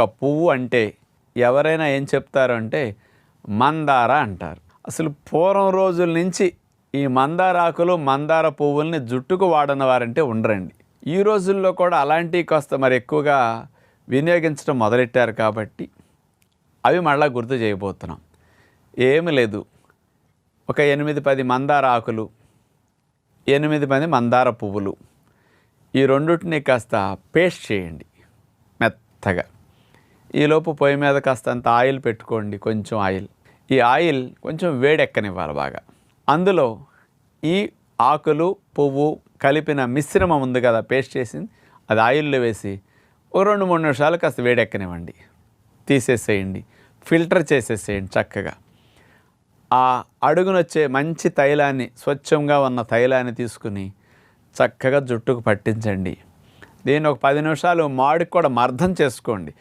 ఒక పువ్వు అంటే ఎవరైనా ఏం చెప్తారు అంటే మందార అంటారు. అసలు పూర్వం రోజుల నుంచి ఈ మందార ఆకులు మందార పువ్వుల్ని జుట్టుకు వాడని వారంటే ఉండరండి. ఈ రోజుల్లో కూడా అలాంటివి కాస్త మరి ఎక్కువగా వినియోగించడం మొదలెట్టారు కాబట్టి అవి మళ్ళా గుర్తు చేయబోతున్నాం. ఏమి లేదు. ఒక ఎనిమిది పది మందార ఆకులు ఎనిమిది పది మందార పువ్వులు. ఈ రెండుటిని కాస్త పేస్ట్ చేయండి. మెత్తగా. ఈలోపు పొయ్యి మీద కాస్తంత ఆయిల్ పెట్టుకోండి కొంచెం ఆయిల్. ఈ ఆయిల్ కొంచెం వేడెక్కనివ్వాలి బాగా. అందులో ఈ ఆకులు పువ్వు కలిపిన మిశ్రమం ఉంది కదా పేస్ట్ చేసింది అది ఆయిల్లో వేసి ఒక రెండు మూడు నిమిషాలు కాస్త వేడెక్కనివ్వండి. తీసేసేయండి. ఫిల్టర్ చేసేసేయండి చక్కగా. ఆ అడుగునొచ్చే మంచి తైలాన్ని స్వచ్ఛంగా ఉన్న తైలాన్ని తీసుకుని చక్కగా జుట్టుకు పట్టించండి. దీన్ని ఒక పది నిమిషాలు మాడికి కూడా మర్దం చేసుకోండి.